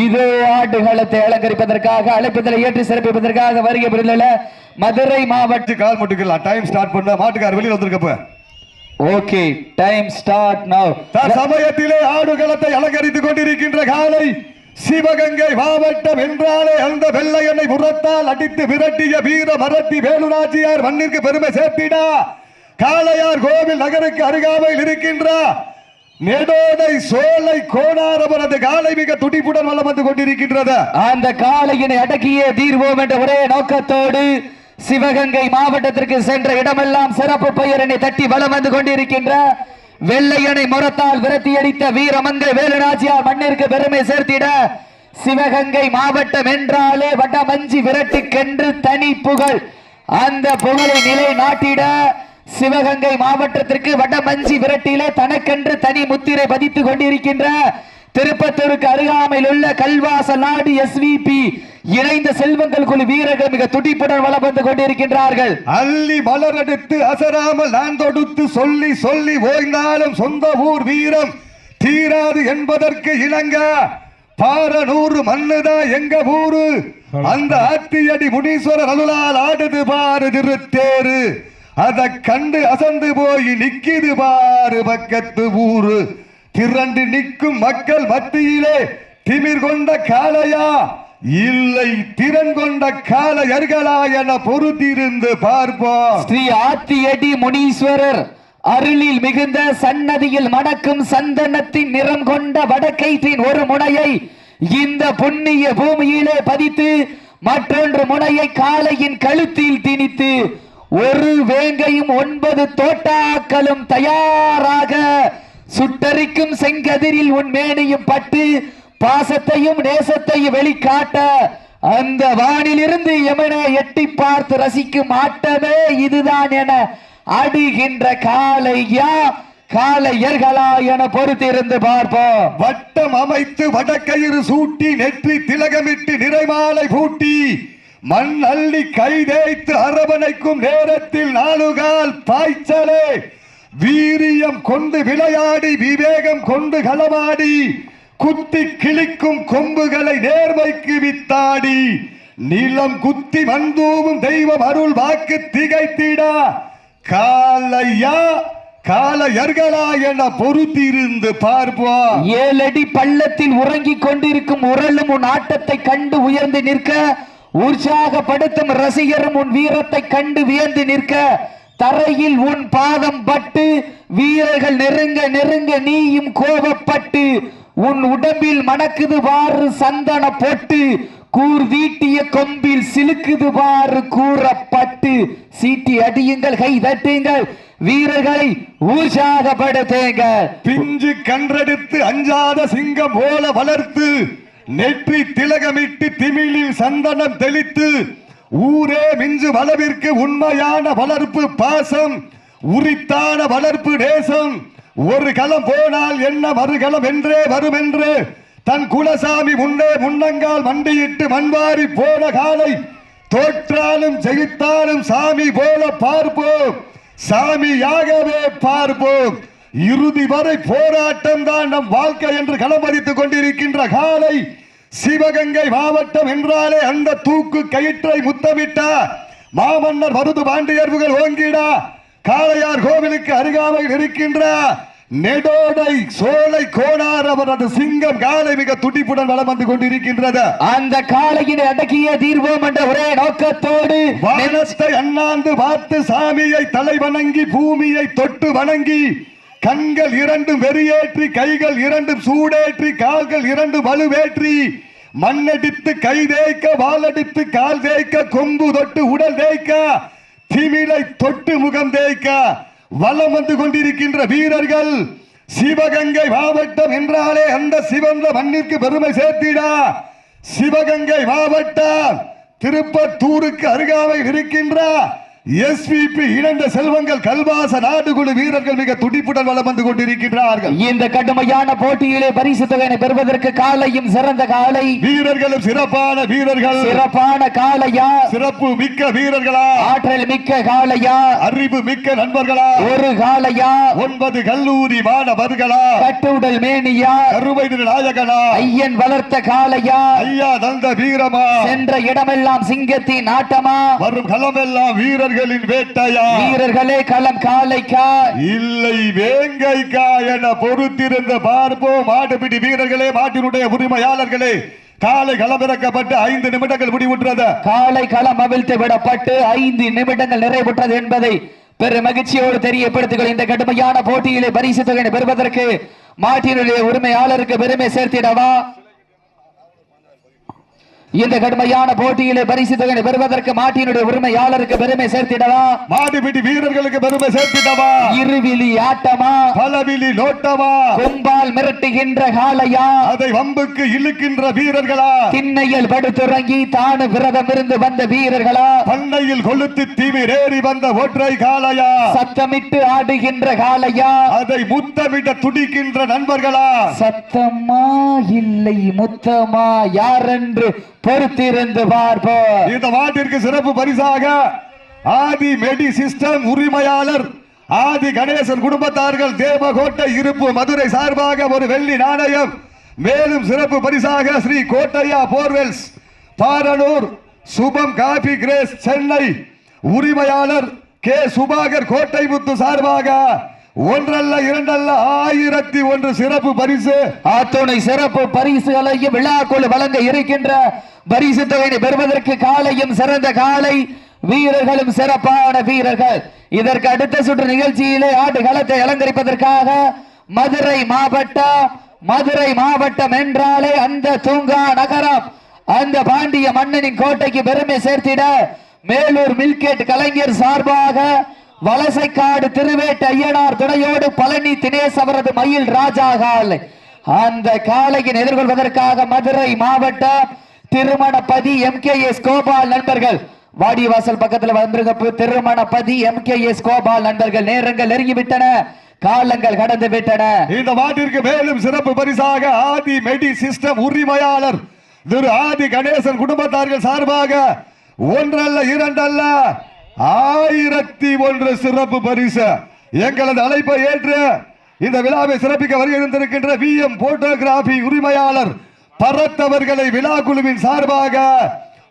இது ஆடுகளத்தை அலங்கரிப்பதற்காக அழைப்பதில் ஏற்றி சிறப்பிப்பதற்காக வருகை புரிந்துள்ள மதுரை மாவட்ட கால் முட்டுக்கலாம் டைம் ஸ்டார்ட் பண்ண. மாட்டுக்கார வெளியில வந்திருக்கப்ப. ஓகே டைம் ஸ்டார்ட் நவ் சமயத்திலே ஆடுகளத்தை அலங்கரித்துக் கொண்டிருக்கின்ற காலை சிவகங்கை மாவட்டம் என்றாலே அந்த வெள்ளையனை புறத்தால் அடித்து விரட்டிய வீர மரத்தி வேலுநாச்சியார் மண்ணிற்கு பெருமை சேர்த்திடா. காளையார் கோவில் நகருக்கு அருகாமையில் இருக்கின்ற. நெடோடை சோலை கோணாரவரது காலை மிக துடிப்புடன் வலம் வந்து கொண்டிருக்கின்றது. அந்த காலையினை அடக்கியே தீர்வோம் என்ற ஒரே நோக்கத்தோடு சிவகங்கை மாவட்டத்திற்கு சென்ற இடமெல்லாம் சிறப்பு பெயரினை தட்டி வலம் வந்து கொண்டிருக்கின்ற வெள்ளையனை முரத்தால் விரட்டி அடித்த வீரமங்கை வேலுநாச்சியார் மண்ணிற்கு பெருமை சேர்த்திட சிவகங்கை மாவட்டம் என்றாலே வடமஞ்சி விரட்டுக்கென்று தனி புகழ். அந்த புகழை நிலை நாட்டிட சிவகங்கை மாவட்டத்திற்கு வடமஞ்சி விரட்டிலே தனக்கென்று தனி முத்திரை பதித்துக் கொண்டிருக்கின்ற திருப்பத்தூருக்கு அருகாமையில் உள்ள கல்வாச நாடு எஸ்விபி இணைந்த செல்வங்கள் குழு வீரர்கள் மிக துடிப்புடன் வளம் வந்து கொண்டிருக்கின்றார்கள். அள்ளி மலரெடுத்து அசராமல் நான் தொடுத்து சொல்லி சொல்லி ஓய்ந்தாலும் சொந்த ஊர் வீரம் தீராது என்பதற்கு இணங்க பாரநூறு மண்ணுதான் எங்க ஊரு? அந்த ஆத்தியடி முனீஸ்வரர் அருளால் ஆடுது பாரு திருத்தேரு. அதை கண்டு அசந்து போய் நிக்கிது பாரு பக்கத்து ஊரு. திரண்டு நிற்கும் மக்கள் மத்தியிலே திமிர் கொண்ட காளையா? இல்லை திறன் கொண்ட காளையர்களா என பொறுத்திருந்து பார்ப்போம். ஸ்ரீ ஆத்தியடி முனீஸ்வரர் அருளில் மிகுந்த சன்னதியில் மடக்கும் சந்தனத்தின் நிறம் கொண்ட வடக்கைத்தின் ஒரு முனையை இந்த புண்ணிய பூமியிலே பதித்து மற்றொன்று முனையை காளையின் கழுத்தில் திணித்து ஒரு வேங்கையும் ஒன்பது தோட்டாக்களும் தயாராக சுட்டரிக்கும் செங்கதிரில் உன் மேனையும் பட்டு பாசத்தையும் நேசத்தையும் வெளிக்காட்ட அந்த வானிலிருந்து எமனை எட்டி பார்த்து ரசிக்கும் ஆட்டமே இதுதான் என அடுகின்ற காளையா காளையர்களா என பொறுத்திருந்து பார்ப்போம். வட்டம் அமைத்து வடக்கயிறு சூட்டி நெற்றி திலகமிட்டு நிறைமாலை பூட்டி மண் அள்ளி கை அரவணைக்கும் நேரத்தில் நாலுகால் பாய்ச்சலே. வீரியம் கொண்டு விளையாடி விவேகம் கொண்டு களமாடி குத்தி கிழிக்கும் கொம்புகளை நேர்மைக்கு வித்தாடி நிலம் குத்தி மந்தூவும் தெய்வம் அருள் வாக்கு திகைத்திடா. காலையா காலையர்களா என பொறுத்திருந்து பார்ப்போம். ஏழடி பள்ளத்தில் உறங்கிக் கொண்டிருக்கும் உரலும் உன் ஆட்டத்தை கண்டு உயர்ந்து நிற்க உற்சாகப்படுத்தும் ரசிகரும் உன் வீரத்தை கண்டு வியந்து நிற்க தரையில் உன் பாதம் பட்டு வீரர்கள் நெருங்க நெருங்க நீயும் கோபப்பட்டு உன் உடம்பில் மணக்குது வாறு சந்தன பொட்டு கூர் வீட்டிய கொம்பில் சிலுக்குது வாறு கூறப்பட்டு. சீட்டி அடியுங்கள் கை தட்டுங்கள் வீரர்களை உற்சாகப்படுத்துங்கள் பிஞ்சு கன்றெடுத்து அஞ்சாத சிங்கம் போல வளர்த்து நெற்றி திலகமிட்டு திமிழில் சந்தனம் தெளித்து ஊரே மிஞ்சு வளவிற்கு உண்மையான வளர்ப்பு பாசம் உரித்தான வளர்ப்பு நேசம். ஒரு களம் போனால் என்ன மறுகலம் என்றே வரும் என்று தன் குலசாமி முன்னே முன்னங்கால் மண்டியிட்டு மண்வாரி போன காலை தோற்றாலும் ஜெயித்தாலும் சாமி போல பார்ப்போம். சாமியாகவே பார்ப்போம். இறுதி வரை போராட்டம் தான் நம் வாழ்க்கை என்று களம் கொண்டிருக்கின்ற காலை சிவகங்கை மாவட்டம் என்றாலே அந்த தூக்கு கயிற்றை முத்தமிட்டா மாமன்னர் மருது பாண்டியர்வுகள் ஓங்கிடா. காளையார் கோவிலுக்கு அருகாமையில் இருக்கின்ற நெடோடை சோலை கோணார் அவரது சிங்கம் காலை மிக துடிப்புடன் வலம் வந்து கொண்டிருக்கின்றது. அந்த காளையினை அடக்கிய தீர்வோம் என்ற ஒரே நோக்கத்தோடு வானத்தை அண்ணாந்து பார்த்து சாமியை தலை வணங்கி பூமியை தொட்டு வணங்கி கண்கள் இரண்டும் வெறியேற்றி கைகள் இரண்டும் சூடேற்றி கால்கள் இரண்டும் வலுவேற்றி மண்ணடித்து கை தேய்க்க வாலடித்து கால் தேய்க்க கொம்பு தொட்டு உடல் தேய்க்க திமிழை தொட்டு முகம் தேய்க்க வலம் வந்து கொண்டிருக்கின்ற வீரர்கள் சிவகங்கை மாவட்டம் என்றாலே அந்த சிவந்த மண்ணிற்கு பெருமை சேர்த்திடா. சிவகங்கை மாவட்டம் திருப்பத்தூருக்கு அருகாமையில் இருக்கின்ற எஸ்பிபி இணைந்த செல்வங்கள் கல்வாச நாடுகுழு வீரர்கள் மிக துடிப்புடன் வலம் வந்து கொண்டிருக்கின்றார்கள். இந்த கடுமையான போட்டியிலே பரிசு பெறுவதற்கு காலையும் சிறந்த காலை. வீரர்களும் சிறப்பான வீரர்கள். சிறப்பான காளையா சிறப்பு மிக்க வீரர்களா? ஆற்றல் மிக்க காளையா அறிவு மிக்க நண்பர்களா? ஒரு காளையா ஒன்பது கல்லூரி மாணவர்களா? கட்டுடல் மேனியா? கருவை நாயகனா? ஐயன் வளர்த்த காளையா ஐயா தந்த வீரமா? சென்ற இடமெல்லாம் சிங்கத்தின் ஆட்டமா? வரும் களமெல்லாம் வீரர்களின் வேட்டையா? வீரர்களே களம் காளைக்கா இல்லை வேங்கைக்கா என பொறுத்திருந்த பார்ப்போம் மாட்டுப்பிடி வீரர்களே மாட்டினுடைய உரிமையாளர்களே காலை களமிறக்கப்பட்டு ஐந்து நிமிடங்கள் முடிவுற்றது. காலை களம் அவிழ்த்து விடப்பட்டு ஐந்து நிமிடங்கள் நிறைவுற்றது என்பதை பெரும் மகிழ்ச்சியோடு தெரியப்படுத்துகள் இந்த கடுமையான போட்டியிலே பரிசு தொகையை பெறுவதற்கு மாட்டினுடைய உரிமையாளருக்கு பெருமை சேர்த்திடவா? இந்த கடுமையான போட்டியிலே பரிசு தொகையை பெறுவதற்கு மாட்டினுடைய உரிமையாளருக்கு பெருமை சேர்த்திடவா? மாட்டுப்பிடி வீரர்களுக்கு பெருமை சேர்த்திட்டவா இருவிழி ஆட்டமா? பலவிழி நோட்டமா கொம்பால் மிரட்டுகின்ற காளையா? அதை வம்புக்கு இழுக்கின்ற வீரர்களா? திண்ணையில் படுத்துறங்கி தானு விரதம் இருந்து வந்த வீரர்களா? பண்ணையில் கொளுத்து திமிரேறி வந்த ஒற்றை காளையா? சத்தமிட்டு ஆடுகின்ற காளையா? அதை முத்தமிட துடிக்கின்ற நண்பர்களா? சத்தமா இல்லை முத்தமா? யாரென்று பொறுத்திருந்து பார்ப்போம். இந்த வாட்டிற்கு சிறப்பு பரிசாக ஆதி மெடி சிஸ்டம் உரிமையாளர் ஆதி கணேசன் குடும்பத்தார்கள் தேவகோட்டை இருப்பு மதுரை சார்பாக ஒரு வெள்ளி நாணயம். மேலும் சிறப்பு பரிசாக Sri Kottaiya borewells Paranur Subham coffee grace Chennai உரிமையாளர் கே. சுபாகர் கோட்டை முத்து சார்பாக ஒன்றல்ல இரண்டல்ல ஆயிரத்தி ஒன்று சிறப்பு பரிசு. அத்துணை சிறப்பு பரிசுகளையும் விழாக்குழு வழங்க இருக்கின்ற பரிசு தொகையை பெறுவதற்கு காலையும் சிறந்த காலை வீரர்களும் சிறப்பான வீரர்கள். இதற்கு அடுத்த சுற்று நிகழ்ச்சியிலே ஆட்டு களத்தை அலங்கரிப்பதற்காக மதுரை மாவட்டம் மதுரை மாவட்டம் என்றாலே அந்த தூங்கா நகரம். அந்த பாண்டிய மன்னனின் கோட்டைக்கு பெருமை சேர்த்திட மேலூர் மில்கேட் கலைஞர் சார்பாக வலசைக்காடு திருவேட்டு ஐயனார் துணையோடு பழனி தினேஷ் அவரது மயில் ராஜா காலை. அந்த காலையின் எதிர்கொள்வதற்காக மதுரை மாவட்டம் Thirumanapathi M K S Gopal நண்பர்கள். வாடிவாசல் பக்கத்தில் வந்திருக்க Thirumanapathi M K S Gopal நண்பர்கள் நேரங்கள் நெருங்கிவிட்டன. காலங்கள் கடந்து விட்டன. இந்த மாட்டிற்கு மேலும் சிறப்பு பரிசாக ஆதி மெடி சிஸ்டம் உரிமையாளர் திரு ஆதி கணேசன் குடும்பத்தார்கள் சார்பாக ஒன்றல்ல இரண்டல்ல ஆயிரத்தி ஒன்று சிறப்பு பரிசு எங்களது அழைப்பை ஏற்று இந்த விழாவை சிறப்பிக்க வருகின்றிருக்கின்ற வி எம் போட்டோகிராபி உரிமையாளர் பரத்தவர்களை விழா குழுவின் சார்பாக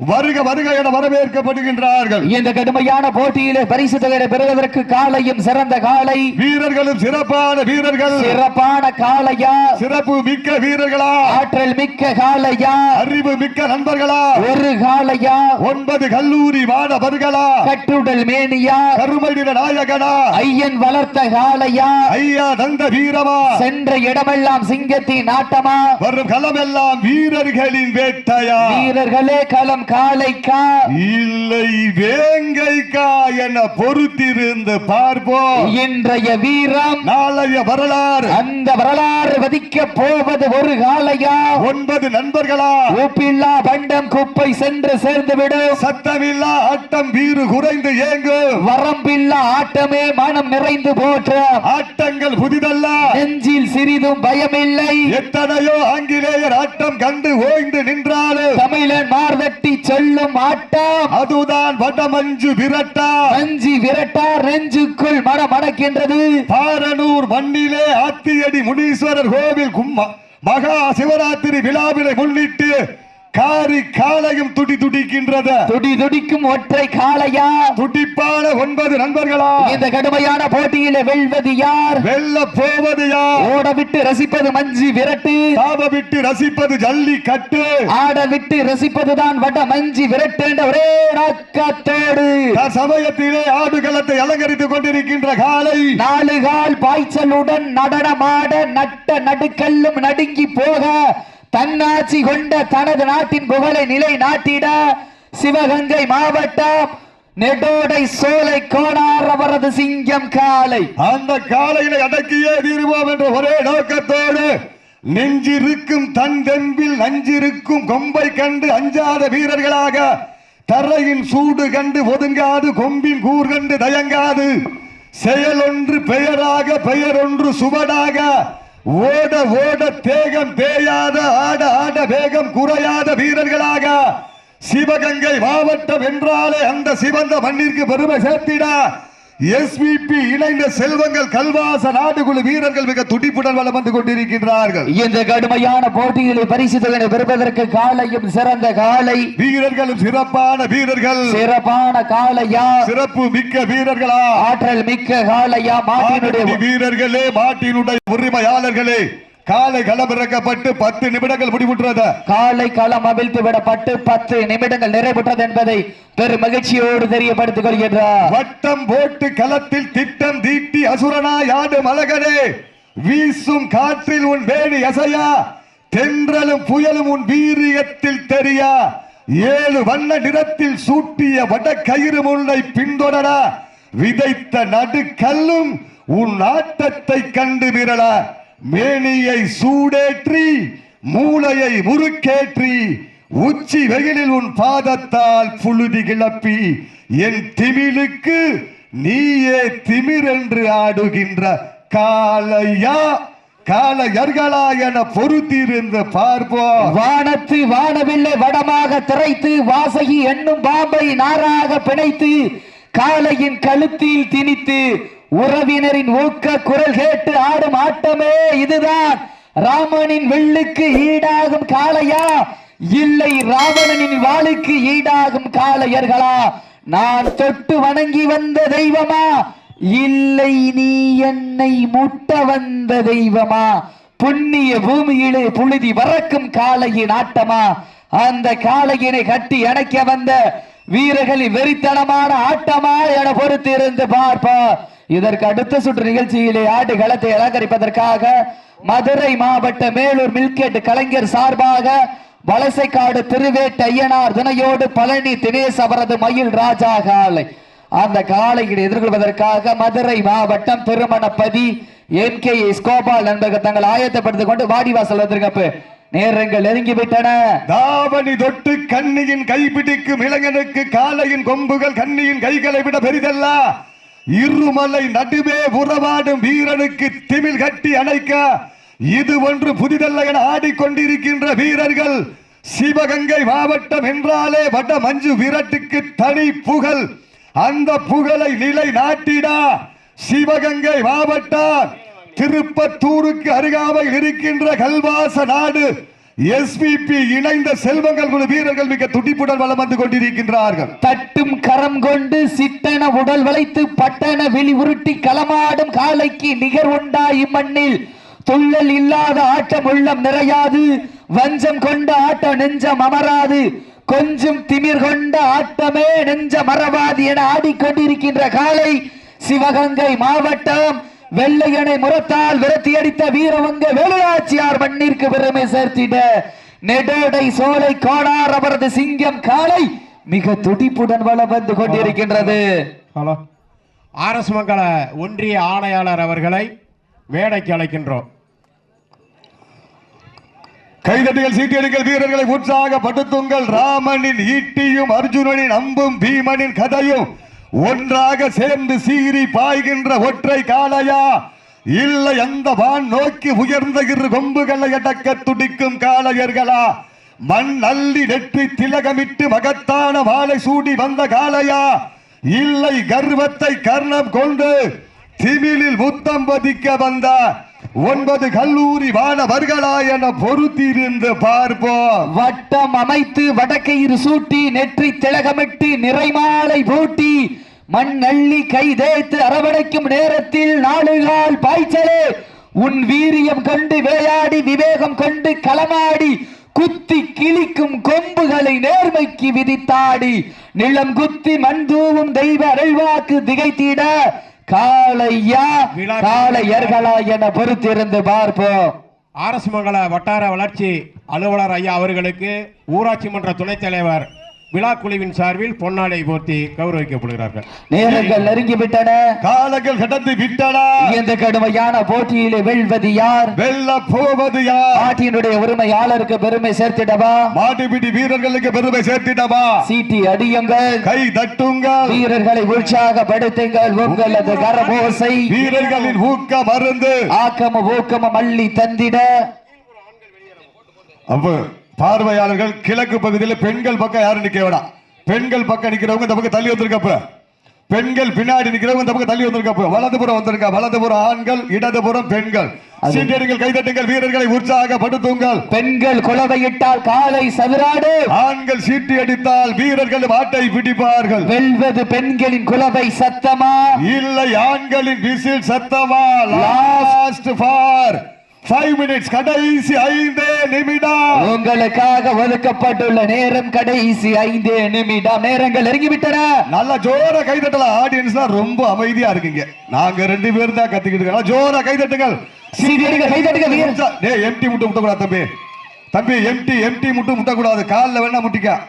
வருக வருக என வரவேற்கப்படுகின்றார்கள். இந்த கடுமையான போட்டியிலே பரிசு தொகையை பெறுவதற்கு காலையும் சிறந்த காலை. வீரர்களும் சிறப்பான வீரர்கள். சிறப்பான காளையா சிறப்பு மிக்க வீரர்களா? ஆற்றல் மிக்க காளையா அறிவு மிக்க நண்பர்களா? ஒரு காளையா ஒன்பது கல்லூரி மாணவர்களா? கட்டுடல் மேனியா? கருமையின நாயகனா? ஐயன் வளர்த்த காளையா ஐயா தந்த வீரமா? சென்ற இடமெல்லாம் சிங்கத்தின் ஆட்டமா? வரும் களமெல்லாம் வீரர்களின் வேட்டையா? வீரர்களே களம் காளைக்கா. இல்லை வேங்கைக்கா என பொறுத்திருந்து பார்ப்போம். இன்றைய வீரம் நாளைய வரலாறு. அந்த வரலாறு வதிக்க போவது ஒரு காளையா? ஒன்பது நண்பர்களா? உப்பில்லா பண்டம் குப்பை சென்று சேர்ந்துவிடும் சத்தமில்லா ஆட்டம் வீறு குறைந்து ஏங்கும் வரம்பில்லா ஆட்டமே மனம் நிறைந்து போற்ற. ஆட்டங்கள் புதிதல்ல. நெஞ்சில் சிறிதும் பயமில்லை. எத்தனையோ ஆங்கிலேயர் ஆட்டம் கண்டு ஓய்ந்து நின்றாலும் தமிழன் மார்தட்டி சொல்லும் ஆட்டம் அதுதான் வடமஞ்சு விரட்டா. அஞ்சி விரட்டார் நெஞ்சுக்குள் மனம் அடக்கின்றது பாரனூர் மண்ணிலே ஆத்தியடி முனீஸ்வரர் கோவில் கும்மா மகா சிவராத்திரி விழாவினை முன்னிட்டு காரி காலையும் துடி துடிக்கின்றது. துடி துடிக்கும் ஒற்றை காளையா? துடிப்பான ஒன்பது நண்பர்களா? இந்த கடுமையான போட்டியில வெல்வது யார்? வெல்ல போவது யார்? ஓட விட்டு ரசிப்பது மஞ்சி விரட்டு. தாப விட்டு ரசிப்பது ஜல்லி கட்டு. ஆட விட்டு ரசிப்பதுதான் வட மஞ்சி விரட்டு என்ற ஒரே நோக்கத்தோடு சமயத்திலே ஆடுகளத்தை அலங்கரித்துக் கொண்டிருக்கின்ற காலை நாலு கால் பாய்ச்சலுடன் நடனமாட நட்ட நடுக்கல்லும் நடுங்கி போக தன்னாட்சி கொண்ட தனது நாட்டின் புகழை நிலை நாட்டிட சிவகங்கை மாவட்டம் நெடோடை சோலை கோணார் அவரது சிங்கம் காலை. அந்த காலையினை அடக்கியே தீருவோம் என்ற ஒரே நோக்கத்தோடு நெஞ்சிருக்கும் தன் தெம்பில் நஞ்சிருக்கும் கொம்பை கண்டு அஞ்சாத வீரர்களாக தரையின் சூடு கண்டு ஒதுங்காது கொம்பின் கூர் கண்டு தயங்காது. செயலொன்று பெயராக பெயரொன்று சுவடாக ஓட ஓட தேகம் தேயாத ஆட ஆட வேகம் குறையாத வீரர்களாக சிவகங்கை மாவட்டம் என்றாலே அந்த சிவந்த மண்ணிற்கு பெருமை சேர்த்திட. எஸ்விபி இணைந்த செல்வங்கள் கல்வாச நாடுகுழு வீரர்கள் மிக துடிப்புடன் வலம் வந்து கொண்டிருக்கின்றார்கள். இந்த கடுமையான போட்டியிலே பரிசு பெறுவதற்கு காலையும் சிறந்த காலை. வீரர்களும் சிறப்பான வீரர்கள். சிறப்பான காளையா சிறப்பு மிக்க வீரர்களா? ஆற்றல் மிக்க மாட்டினுடைய மாட்டினுடைய வீரர்களே மாட்டினுடைய உரிமையாளர்களே. காலை களமிறக்கப்பட்டு பத்து நிமிடங்கள் முடிவுற்றது. காலை களம் அவிழ்த்து விடப்பட்டு பத்து நிமிடங்கள் நிறைவுற்றது என்பதை பெரும் மகிழ்ச்சியோடு தெரியப்படுத்திக் கொள்கின்றார். வட்டம் போட்டு களத்தில் திட்டம் தீட்டி அசுரனா யாடு மலகனே. வீசும் காற்றில் உன் வேணி அசையா. தென்றலும் புயலும் உன் வீரியத்தில் தெரியா. ஏழு வண்ண நிறத்தில் சூட்டிய வட கயிறு முன்னை பின்தொடரா. விதைத்த நடுக்கல்லும் உன் ஆட்டத்தை கண்டு விரலா. மேனியை சூடேற்றி மூளையை முறுக்கேற்றி உச்சி வெயிலில் உன் பாதத்தால் புழுதி கிளப்பி என் திமிலுக்கு நீயே திமிரென்று ஆடுகின்ற காலையா காலையர்களா என பார்ப்போம் வானத்து வானவில்லை வடமாக திரைத்து வாசகி என்னும் பாம்பை நாராக பிணைத்து காளையின் கழுத்தில் திணித்து உறவினரின் ஊக்க குரல் கேட்டு ஆடும் ஆட்டமே இதுதான். ராமனின் வெள்ளுக்கு ஈடாகும் காளையா? இல்லை ராவணனின் வாளுக்கு ஈடாகும் காளையர்களா? நான் தொட்டு வணங்கி வந்த தெய்வமா? இல்லை நீ என்னை முட்ட வந்த தெய்வமா? புண்ணிய பூமியிலே புழுதி வறக்கும் காளையின் ஆட்டமா? அந்த காளையினை கட்டி அணைக்க வந்த வீரர்களின் வெறித்தனமான ஆட்டமா என பொறுத்து இருந்து பார்ப்போம். இதற்கு அடுத்த சுற்று நிகழ்ச்சியிலே ஆடு களத்தை அலங்கரிப்பதற்காக மதுரை மாவட்ட மேலூர் மில்கேட் கலைஞர் சார்பாக வலசைக்காடு திருவேட்ட ஐயனார் துணையோடு பழனி தினேஷ் அவரது மயில் ராஜா காலை. அந்த காலையில் எதிர்கொள்வதற்காக மதுரை மாவட்டம் Thirumanapathi M K S Gopal நண்பர்கள் தங்கள் ஆயத்தப்படுத்திக் கொண்டு வாடிவாசல் வந்திருக்கப்ப நேரங்கள் நெருங்கி விட்டன தாவணி தொட்டு கண்ணியின் கைப்பிடிக்கும் இளைஞனுக்கு காலையின் கொம்புகள் கண்ணியின் கைகளை விட பெரிதல்ல? இருமலை நடுவே உறவாடும் வீரனுக்கு திமில் கட்டி அணைக்க இது ஒன்று புதிதல்ல என ஆடிக்கொண்டிருக்கின்ற வீரர்கள். சிவகங்கை மாவட்டம் என்றாலே வட மஞ்சு விரட்டுக்கு தனி புகழ். அந்த புகழை நிலை நாட்டிடா. சிவகங்கை மாவட்டம். திருப்பத்தூருக்கு அருகாமையில் இருக்கின்ற கல்வாச நாடு. எஸ்பிபி இணைந்த செல்வங்கள் குழு வீரர்கள் மிக துடிப்புடன் வளம் வந்து கொண்டிருக்கின்றார்கள். தட்டும் கரம் கொண்டு சிட்டன உடல் வளைத்து பட்டன விழி உருட்டி களமாடும் காலைக்கு நிகர் உண்டா இம்மண்ணில். துள்ளல் இல்லாத ஆட்டம் உள்ளம் நிறையாது. வஞ்சம் கொண்ட ஆட்டம் நெஞ்சம் அமராது. கொஞ்சம் திமிர் கொண்ட ஆட்டமே நெஞ்ச மறவாது என ஆடிக்கொண்டிருக்கின்ற காலை சிவகங்கை மாவட்டம் வெள்ளையனை முரத்தால் விரட்டி அடித்த வீரவங்க வேலுநாச்சியார் மண்ணிற்கு பெருமை சேர்த்திட. நெடோடை சோலை கோடார் அவரது சிங்கம் காலை மிக துடிப்புடன் வலம் வந்து கொண்டிருக்கின்றது. ஹலோ. ஆர்எஸ் மங்கள ஒன்றிய ஆணையாளர் அவர்களை மேடைக்கு அழைக்கின்றோம். கைதட்டுகள் சீட்டியடிகள் வீரர்களை உற்சாகப்படுத்துங்கள். ராமனின் ஈட்டியும் அர்ஜுனனின் அம்பும் பீமனின் கதையும். ஒன்றாக சேர்ந்து சீறி பாய்கின்ற ஒற்றை காளையா? இல்லை அந்த வான் நோக்கி உயர்ந்த இரு கொம்புகளை அடக்க துடிக்கும் காளையர்களா? மண் அள்ளி நெற்றி திலகமிட்டு மகத்தான வாழை சூடி வந்த காளையா? இல்லை கர்வத்தை கர்ணம் கொண்டு திமிழில் முத்தம் பதிக்க வந்த ஒன்பது கல்லூரி மாணவர்களா என பொறுத்திருந்து பார்ப்போம். வட்டம் அமைத்து வடக்கயிறு சூட்டி நெற்றி திலகமிட்டு நிறைமாலை பூட்டி மண் அள்ளி கை தேய்த்து அரவணைக்கும் நேரத்தில் நாடுகால் பாய்ச்சலே. உன் வீரியம் கண்டு விளையாடி விவேகம் கண்டு களமாடி குத்தி கிழிக்கும் கொம்புகளை நேர்மைக்கு விதித்தாடி. நிலம் குத்தி மண் தூவும் தெய்வ அருள்வாக்கு திகைத்திட காளையா காளையர்களா என பொறுத்திருந்து பார்ப்போம். ஆர்எஸ் மங்கள வட்டார வளர்ச்சி அலுவலர் ஐயா அவர்களுக்கு ஊராட்சி மன்ற துணைத் தலைவர் விழா குழுவின் சார்பில் பொன்னாடை போர்த்தி கௌரவிக்கப்படுகிறார்கள். நேரங்கள் நெருங்கிவிட்டன. காலங்கள் கடந்து விட்டனா. இந்த கடுமையான போட்டியிலே வெல்வது யார்? வெல்ல போவது யார்? நாட்டினுடைய உரிமையாளருக்கு பெருமை சேர்த்திடவா? மாட்டுப்பிடி வீரர்களுக்கு பெருமை சேர்த்திடவா? சீட்டி அடியுங்கள். கை தட்டுங்கள். வீரர்களை உற்சாகப்படுத்துங்கள் உங்களது கரபோசை வீரர்களின் ஊக்க மருந்து. ஆக்கம ஊக்கம மல்லி தந்திட. அப்ப பார்வையாளர்கள் கிழக்கு பகுதியில் பெண்கள் பக்கம் யாரும் நிக்க வேணாம். பெண்கள் பக்கம் நிக்கிறவங்க இந்த பக்கம் தள்ளி வந்திருக்கப்ப பெண்கள் பின்னாடி நிக்கிறவங்க இந்த பக்கம் தள்ளி வந்திருக்கப்ப வலதுபுறம் வந்திருக்கா? வலதுபுறம் ஆண்கள் இடதுபுறம் பெண்கள். சீட்டியடிகள் கைதட்டுங்கள் வீரர்களை உற்சாகப்படுத்துங்கள். பெண்கள் குலவையிட்டால் காலை சதுராடு. ஆண்கள் சீட்டி அடித்தால் வீரர்கள் மாட்டை பிடிப்பார்கள். வெல்வது பெண்களின் குலவை சத்தமா? இல்லை ஆண்களின் விசில் சத்தமா? லாஸ்ட் ஃபார் ஃபைவ் மினிட்ஸ் கடைசி ஐந்தே நிமிடம். உங்களுக்காக ஒதுக்கப்பட்டுள்ள நேரம் கடைசி ஐந்து நிமிடம். நேரங்கள் நெருங்கிவிட்டன. நல்ல ஜோரா கைதட்டலாம் ஆடியன்ஸ் தான் ரொம்ப அமைதியா இருக்குங்க. நாங்க ரெண்டு பேரும் தான் கத்திக்கிட்டு இருக்கோம். ஜோரா கைதட்டுங்கள். சீரியடிகள் கைதட்டுங்க வீரர். டேய் எம்டி முட்டை முட்டக்கூடாது தம்பி. தம்பி எம்டி எம்டி முட்டை முட்டக்கூடாது. காலில் வேணா முட்டிக்க.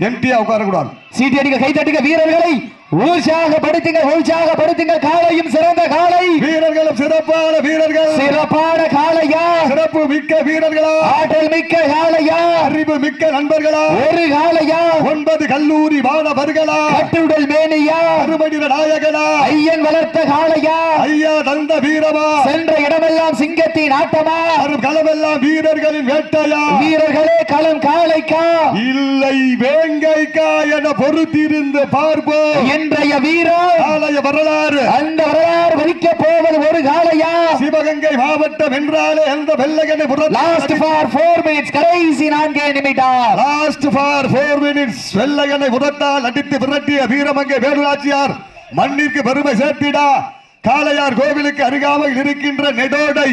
எம்டியா உட்காரக்கூடாது. சீட்டியடிக்க கைதட்டுங்க வீரர்களை. உற்சாகப்படுத்துங்க உற்சாகப்படுத்துங்க காலையும் சிறந்த காலை. வீரர்களும் சிறப்பான வீரர்கள். சிறப்பான காளையா? சிறப்பு மிக்க வீரர்களா? ஆற்றல் மிக்க காளையா அறிவு மிக்க நண்பர்களா? ஒரு காளையா ஒன்பது கல்லூரி மாணவர்களா? கட்டுடல் மேனியா? அருமனித நாயகனா? ஐயன் வளர்த்த காளையா? ஐயா தந்த வீரமா? சென்ற இடமெல்லாம் சிங்கத்தின் ஆட்டமா? வரும் களமெல்லாம் வீரர்களின் வேட்டையா? வீரர்களே களம் காளைக்கா? இல்லை வேங்கைக்கா என பொறுத்திருந்து பார்ப்போம். இன்றைய வீரர் ஆலய வரலாறு. அந்த வரலாறு வலிக்க போவது ஒரு காளையா? சிவகங்கை மாவட்டம் என்றாலே அந்த Vellakanai last four four minutes கடைசி நான்கே நிமிடம். Last four four minutes Vellakanai உதத்தால் அடித்து விரட்டிய வீரமங்கை வேலுநாச்சியார் மண்ணிற்கு பெருமை சேர்த்திடா. காளையார் கோவிலுக்கு அருகாமையில் இருக்கின்ற நெடோடை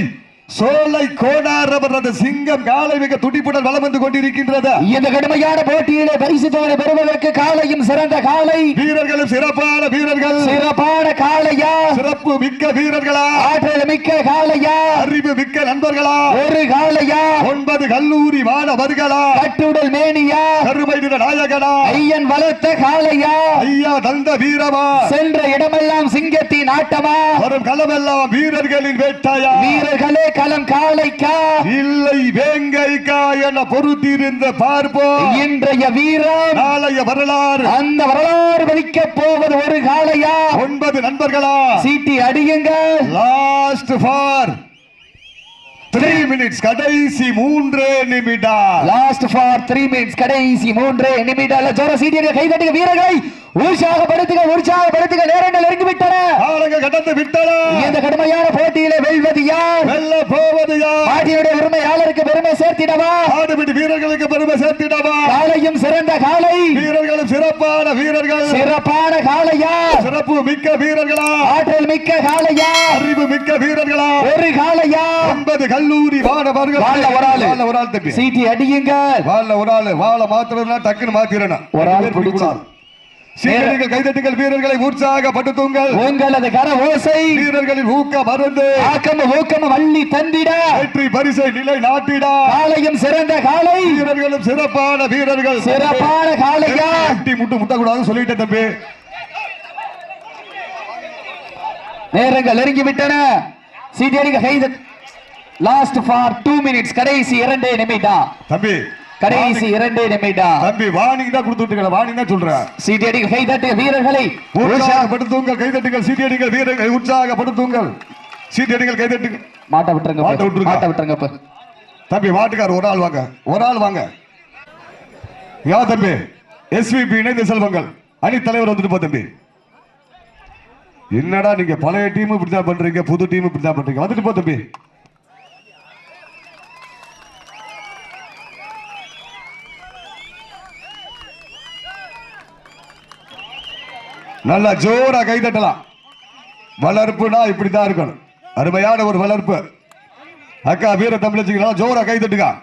சோலை கோடார் அவரது சிங்கம் காலை மிக துடிப்புடன் வலம் வந்து கொண்டிருக்கின்றது. இந்த கடுமையான போட்டியிலே பரிசு தொகை பெறுவதற்கு காலையும் சிறந்த காலை. வீரர்களும் சிறப்பான வீரர்கள். சிறப்பான காளையா சிறப்பு மிக்க வீரர்களா? ஆற்றல் மிக்க காளையா அறிவு மிக்க நண்பர்களா? ஒரு காளையா ஒன்பது கல்லூரி மாணவர்களா? கட்டுடல் மேனியா? கருமை நிற நாயகனா? ஐயன் வளர்த்த காளையா ஐயா தந்த வீரமா? சென்ற இடமெல்லாம் சிங்கத்தின் ஆட்டமா? வரும் களமெல்லாம் வீரர்களின் வேட்டாயா? வீரர்களே களம் காளைக்கா இல்லை வேங்கைக்கா என பொறுத்திருந்த பார்ப்போம் இன்றைய வீரம் நாளைய வரலாறு. அந்த வரலாறு வலிக்க போவது ஒரு காளையா? ஒன்பது நண்பர்களா? சீட்டி அடியுங்கள் லாஸ்ட் ஃபார் த்ரீ மினிட்ஸ் கடைசி மூன்றே நிமிடம். லாஸ்ட் ஃபார் த்ரீ மினிட்ஸ் கடைசி மூன்று நிமிடம். ஜோர சீட்டியை கைதட்டுங்க வீரர்களை. உற்சாகப்படுத்துங்க உற்சாகப்படுத்துங்க நேரங்கள் நெருங்கிவிட்டன. காலங்க கடந்து விட்டன. இந்த கடுமையான போட்டியிலே வெல்வது யார்? வெல்ல போவது யார்? நாட்டினுடைய உரிமையாளருக்கு பெருமை சேர்த்திடவா? ஆடுபிடி வீரர்களுக்கு பெருமை சேர்த்திடவா? காலையும் சிறந்த காலை. வீரர்களும் சிறப்பான வீரர்கள். சிறப்பான காளையா சிறப்பு மிக்க வீரர்களா? ஆற்றல் மிக்க காளையா அறிவு மிக்க வீரர்களா? ஒரு காளையா ஒன்பது கல்லூரி மாணவர்கள். வாள்ல ஒரு ஆளு. வாள்ல ஒரு ஆள் தம்பி. சீட்டி அடியுங்க. வாள்ல ஒரு ஆளு. வாழ மாத்திரம்னா டக்குன்னு மாத்திரணும் ஒரு ஆள் பிடிச்சு. சீக்கிரங்கள் கைதட்டுங்கள் வீரர்களை உற்சாகப்படுத்துங்கள். உங்களது கர ஓசை வீரர்களின் ஊக்க மருந்து. ஆக்கம ஊக்கம வள்ளி தந்திட. வெற்றி பரிசை நிலை நாட்டிடா. காலையும் சிறந்த காலை வீரர்களும் சிறப்பான வீரர்கள். சிறப்பான காளையா. முட்டி முட்டு முட்டக்கூடாதுன்னு சொல்லிட்டேன் தம்பி. நேரங்கள் நெருங்கி விட்டன சீட்டி அடிக்க கைது லாஸ்ட் ஃபார் டூ மினிட்ஸ் கடைசி இரண்டே நிமிடம். தம்பி கடைசி இரண்டே நிமிடம். தம்பி வாணிங் தான் கொடுத்துட்டு வாணிங் தான் சொல்றேன். சீட்டி அடிக்க கைதட்டு வீரர்களை. உற்சாக உற்சாகப்படுத்துங்கள் கைதட்டுங்கள் சீட்டியடிகள் வீரர்களை உற்சாகப்படுத்துங்கள். சீட்டியடிகள் கைதட்டுங்கள். மாட்ட விட்டுருங்க மாட்ட விட்டுருங்க. மாட்ட விட்டுருங்க. தம்பி மாட்டுக்கார் ஒரு ஆள் வாங்க. ஒரு ஆள் வாங்க. யா தம்பி? எஸ்விபி இணைந்த செல்வங்கள். அணி தலைவர் வந்துட்டு போ தம்பி. என்னடா நீங்க பழைய டீம் இப்படிதான் பண்றீங்க புது டீம் இப்படிதான் பண்றீங்க? வந்துட்டு போ தம்பி. நல்லா ஜோரா கை தட்டலாம். வளர்ப்புனா இப்படிதான் இருக்கணும். அருமையான ஒரு வளர்ப்பு. அக்கா வீர தமிழச்சிங்களா? ஜோரா கை தட்டுங்க.